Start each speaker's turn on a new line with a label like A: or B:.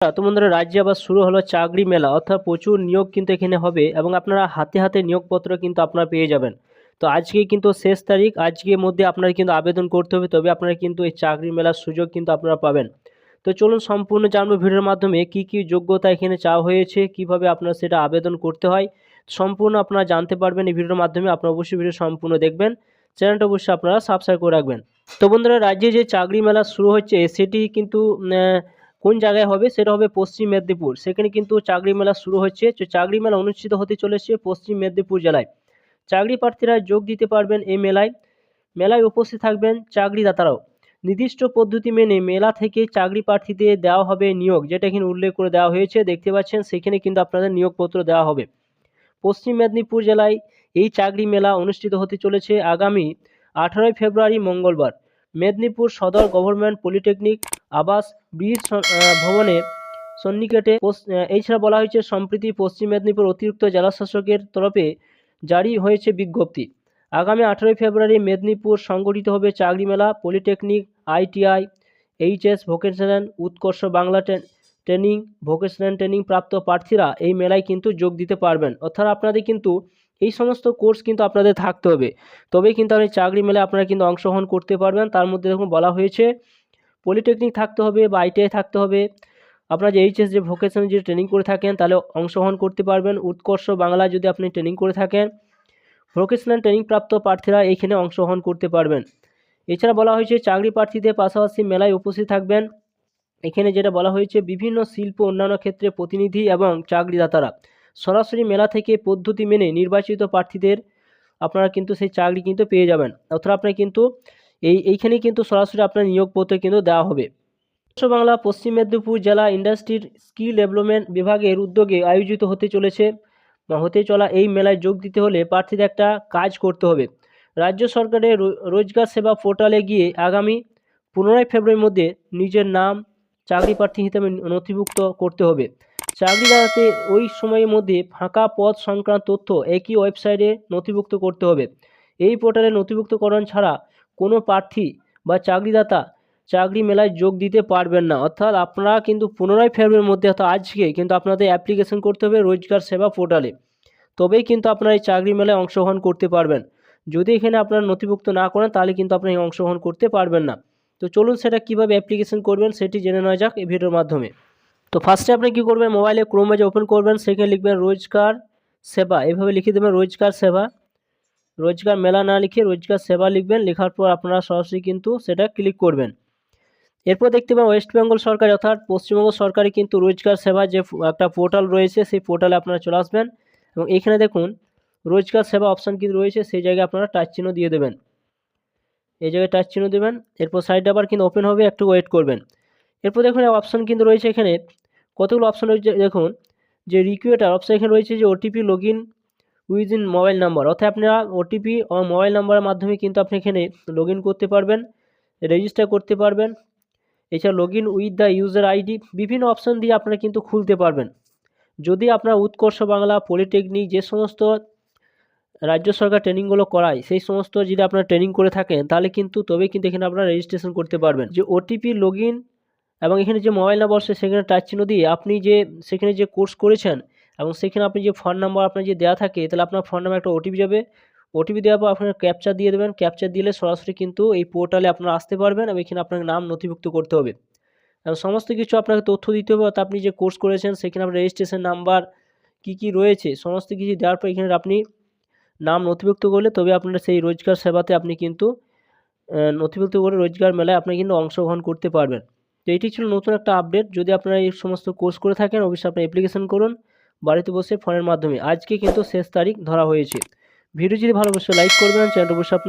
A: তো বন্ধুরা রাজ্যে আবার শুরু হলো চাকরি মেলা, অর্থাৎ প্রচুর নিয়োগ কিন্তু এখানে হবে এবং আপনারা হাতে হাতে নিয়োগপত্র কিন্তু আপনারা পেয়ে যাবেন। তো আজকে কিন্তু শেষ তারিখ আজকের মধ্যে আপনারা কিন্তু আবেদন করতে হবে, তবে আপনারা কিন্তু এই চাকরি মেলার সুযোগ কিন্তু আপনারা পাবেন। তো চলুন সম্পূর্ণ জানব ভিডিওর মাধ্যমে কি কি যোগ্যতা এখানে চাওয়া হয়েছে, কীভাবে আপনারা সেটা আবেদন করতে হয়। সম্পূর্ণ আপনারা জানতে পারবেন এই ভিডিওর মাধ্যমে, আপনারা অবশ্যই ভিডিও সম্পূর্ণ দেখবেন। চ্যানেলটা অবশ্যই আপনারা সাবস্ক্রাইব করে রাখবেন। তো বন্ধুরা, রাজ্যে যে চাকরি মেলা শুরু হচ্ছে, সেটি কিন্তু কোন জায়গায় হবে? সেটা হবে পশ্চিম মেদিনীপুর। সেখানে কিন্তু চাকরি মেলা শুরু হচ্ছে। চাকরি মেলা অনুষ্ঠিত হতে চলেছে পশ্চিম মেদিনীপুর জেলায়। চাকরি প্রার্থীরা যোগ দিতে পারবেন এই মেলায়। মেলায় উপস্থিত থাকবেন চাকরিদাতারাও। নির্দিষ্ট পদ্ধতি মেনে মেলা থেকে চাকরি প্রার্থীদের দেওয়া হবে নিয়োগ, যেটা এখানে উল্লেখ করে দেওয়া হয়েছে। দেখতে পাচ্ছেন, সেখানে কিন্তু আপনাদের নিয়োগপত্র দেওয়া হবে। পশ্চিম মেদিনীপুর জেলায় এই চাকরি মেলা অনুষ্ঠিত হতে চলেছে আগামী আঠারোই ফেব্রুয়ারি, মঙ্গলবার। মেদিনীপুর সদর গভর্নমেন্ট পলিটেকনিক আবাস ব্রিজ ভবনে সন্নিকটে এছাড়া বলা হয়েছে, সম্প্রতি পশ্চিম মেদিনীপুর অতিরিক্ত জেলাশাসকের তরফে জারি হয়েছে বিজ্ঞপ্তি। আগামী আঠারোই ফেব্রুয়ারি মেদিনীপুর সংগঠিত হবে চাকরি মেলা পলিটেকনিক, আইটিআই, এইচএস ভোকেশনাল, উৎকর্ষ বাংলা ট্রেনিং, ভোকেশনাল ট্রেনিং প্রাপ্ত প্রার্থীরা এই মেলায় কিন্তু যোগ দিতে পারবেন। অর্থাৎ আপনাদের কিন্তু এই সমস্ত কোর্স কিন্তু আপনাদের থাকতে হবে। তবেই কিন্তু আপনি চাকরি মেলায় আপনারা কিন্তু অংশগ্রহণ করতে পারবেন। তার মধ্যে দেখুন বলা হয়েছে পলিটেকনিক থাকতে হবে বা আইটিআই থাকতে হবে। আপনার যে এইচএস যে ভোকেশনাল যে ট্রেনিং করে থাকেন, তাহলে অংশগ্রহণ করতে পারবেন। উৎকর্ষ বাংলা যদি আপনি ট্রেনিং করে থাকেন ভোকেশনাল ট্রেনিং প্রাপ্ত প্রার্থীরা এইখানে অংশগ্রহণ করতে পারবেন। এছাড়া বলা হয়েছে, চাকরি প্রার্থীদের পাশাপাশি মেলায় উপস্থিত থাকবেন। এখানে যেটা বলা হয়েছে, বিভিন্ন শিল্প অন্যান্য ক্ষেত্রে প্রতিনিধি এবং চাকরিদাতারা। সরাসরি মেলা থেকে পদ্ধতি মেনে নির্বাচিত প্রার্থীদের আপনারা কিন্তু সেই চাকরি কিন্তু পেয়ে যাবেন। অর্থাৎ আপনার কিন্তু এই, এইখানে কিন্তু সরাসরি আপনার নিয়োগপত্র কিন্তু দেওয়া হবে। উত্তর বাংলা পশ্চিম মেদিনীপুর জেলা ইন্ডাস্ট্রির স্কিল ডেভেলপমেন্ট বিভাগের উদ্যোগে আয়োজিত হতে চলেছে হতে চলা এই মেলায় যোগ দিতে হলে প্রার্থীদের একটা কাজ করতে হবে। রাজ্য সরকারের রোজগার সেবা পোর্টালে গিয়ে আগামী পনেরোই ফেব্রুয়ারির মধ্যে নিজের নাম চাকরি প্রার্থী হিসেবে নথিভুক্ত করতে হবে। চাকরি দাঁড়াতে ওই সময়ের মধ্যে ফাঁকা পদ সংক্রান্ত তথ্য একই ওয়েবসাইটে নথিভুক্ত করতে হবে। এই পোর্টালে নথিভুক্তকরণ ছাড়া কোনো প্রার্থী বা চাকরিদাতা চাকরি মেলায় যোগ দিতে পারবেন না। অর্থাৎ আপনারা কিন্তু পুনরায় ফেব্রুয়ারির মধ্যে, অর্থাৎ আজকে কিন্তু আপনাদের অ্যাপ্লিকেশন করতে হবে রোজগার সেবা পোর্টালে। তবেই কিন্তু আপনারা এই চাকরি মেলায় অংশগ্রহণ করতে পারবেন। যদি এখানে আপনারা নথিভুক্ত না করেন, তাহলে কিন্তু আপনি অংশগ্রহণ করতে পারবেন না। তো চলুন সেটা কীভাবে অ্যাপ্লিকেশন করবেন, সেটি জেনে নেওয়া যাক এই ভিডিওর মাধ্যমে। তো ফার্স্টে আপনি কী করবেন? মোবাইলে ক্রোমে যে ওপেন করবেন, সেখানে লিখবেন রোজগার সেবা। এভাবে লিখে দেবেন রোজগার সেবা। রোজগার মেলা না লিখে রোজগার সেবা লিখবেন। লেখার পর আপনারা সরাসরি কিন্তু সেটা ক্লিক করবেন। এরপর দেখতে পাবেন ওয়েস্ট বেঙ্গল সরকার, অর্থাৎ পশ্চিমবঙ্গ সরকারি কিন্তু রোজগার সেবা যে একটা পোর্টাল রয়েছে, সেই পোর্টালে আপনারা চলে আসবেন। এবং এখানে দেখুন, রোজগার সেবা অপশান কিন্তু রয়েছে, সেই জায়গায় আপনারা টাচ চিহ্ন দিয়ে দেবেন। এই জায়গায় টাচ চিহ্ন দেবেন। এরপর সাইডে আবার কিন্তু ওপেন হবে, একটু ওয়েট করবেন। এরপর দেখুন অপশান কিন্তু রয়েছে এখানে। কতগুলো অপশান রয়েছে, দেখুন, যে রিকুয়েটার অপশান এখানে রয়েছে যে OTP log in with in mobile number অর্থাৎ আপনারা ওটিপি ও মোবাইল নাম্বারের মাধ্যমে কিন্তু আপনি এখানে লগ করতে পারবেন রেজিস্টার করতে পারবেন। এছাড়া log in with the user ID বিভিন্ন অপশান দিয়ে আপনারা কিন্তু খুলতে পারবেন। যদি আপনার উৎকর্ষ বাংলা পলিটেকনিক যে সমস্ত রাজ্য সরকার ট্রেনিংগুলো করায়, সেই সমস্ত যদি আপনারা ট্রেনিং করে থাকেন, তাহলে কিন্তু তবে কিন্তু এখানে আপনারা রেজিস্ট্রেশন করতে পারবেন। যে ওটিপি লগ ইন এবং এখানে যে মোবাইল নাম্বার আছে, সেখানে টাচ চিহ্ন দিয়ে আপনি যে, সেখানে যে কোর্স করেছেন এবং সেখানে আপনি যে ফোন নাম্বার আপনার যে দেওয়া থাকে, তাহলে আপনার ফোন নাম্বার একটা ওটিপি যাবে। ওটিপি দেওয়ার পর আপনার ক্যাপচার দিয়ে দেবেন। ক্যাপচার দিলে সরাসরি কিন্তু এই পোর্টালে আপনারা আসতে পারবেন এবং এখানে আপনার নাম নথিভুক্ত করতে হবে। এবং সমস্ত কিছু আপনাকে তথ্য দিতে হবে। অর্থাৎ আপনি যে কোর্স করেছেন, সেখানে আপনার রেজিস্ট্রেশন নাম্বার কী কী রয়েছে, সমস্ত কিছু দেওয়ার পর এখানে আপনি নাম নথিভুক্ত করলে তবে আপনারা সেই রোজগার সেবাতে আপনি কিন্তু নথিভুক্ত করে রোজগার মেলায় আপনি কিন্তু অংশগ্রহণ করতে পারবেন। তো এটি ছিল নতুন একটা আপডেট যদি আপনারা এই সমস্ত কোর্স করে থাকেন, অবশ্যই আপনারা অ্যাপ্লিকেশন করুন। বাড়িতে বসে ফোনের মাধ্যমে। আজকে কিন্তু শেষ তারিখ ধরা হয়েছে। ভিডিও যদি ভালোবাসে লাইক করবেন। চ্যানেল অবশ্যই আপনার